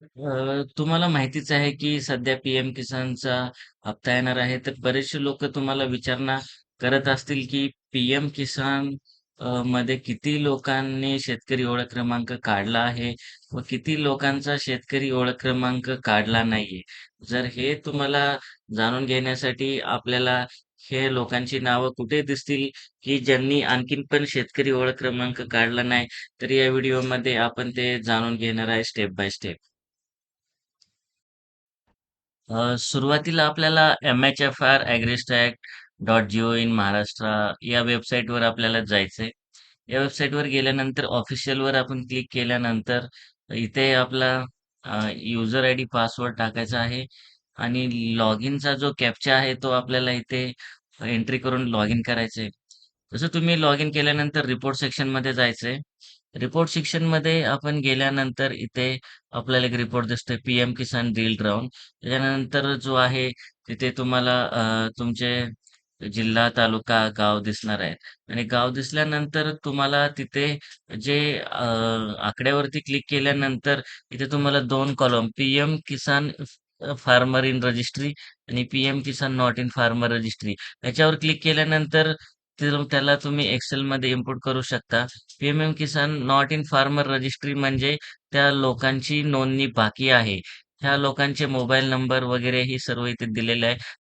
अ, तुम्हाला माहितीच आहे की सध्या पी-एम किसानचा हप्ता येणार आहे. तर बरेचसे लोकं तुम्हाला विचारणा करत असतील की पी-एम किसान अ, मध्ये किती लोकांनी शेतकरी ओळख क्रमांक काढला आहे व किती लोकांचा शेतकरी ओळख क्रमांक काढला नाहीये. जर हे तुम्हाला जाणून घेण्यासाठी आपल्याला हे लोकांची नावं कुठे दिसतील की ज्यांनी आणखीन पण शेतकरी ओळख क्रमांक काढला नाही, तर या व्हिडिओमध्ये आपण ते जाणून घेणार आहे स्टेप बाय स्टेप. अ, सुरुवातीला आपल्याला एम-एच-एफ-आर ॲग्रीस्टॅट.जीओ इन महाराष्ट्र या वेबसाईटवर आपल्याला जायचंय. या वेबसाईटवर गेल्यानंतर ऑफिशियलवर आपण क्लिक केल्यानंतर इथे आपला अ, युजर आयडी पासवर्ड टाकायचा आहे आणि लॉग इनचा जो कॅप्चा आहे तो आपल्याला इथे एंट्री करून लॉगिन करायचं आहे. जसं तुम्ही लॉग इन केल्यानंतर रिपोर्ट सेक्शनमध्ये जायचंय. रिपोर्ट सेक्शनमध्ये आपण गेल्यानंतर इथे आपल्याला एक रिपोर्ट दिसतोय. PM Kisan drill down. त्याच्यानंतर जो आहे तिथे तुम्हाला तुमचे जिल्हा, तालुका, गाव दिसणार आहे आणि गाव दिसल्यानंतर तुम्हाला तिथे जे आकड्यावरती क्लिक केल्यानंतर इथे तुम्हाला दोन column PM Kisan farmer in registry आणि PM Kisan not in farmer registry याच्यावर क्लिक केल्यानंतर तर त्याला तुम्ही एक्सेलमध्ये इम्पोर्ट करू शकता. PMM Kisan not in farmer registry म्हणजे त्या लोकांची नोंदणी बाकी आहे. ह्या लोकांचे मोबाईल नंबर वगैरे हे सर्व इथे दिलेले आहे.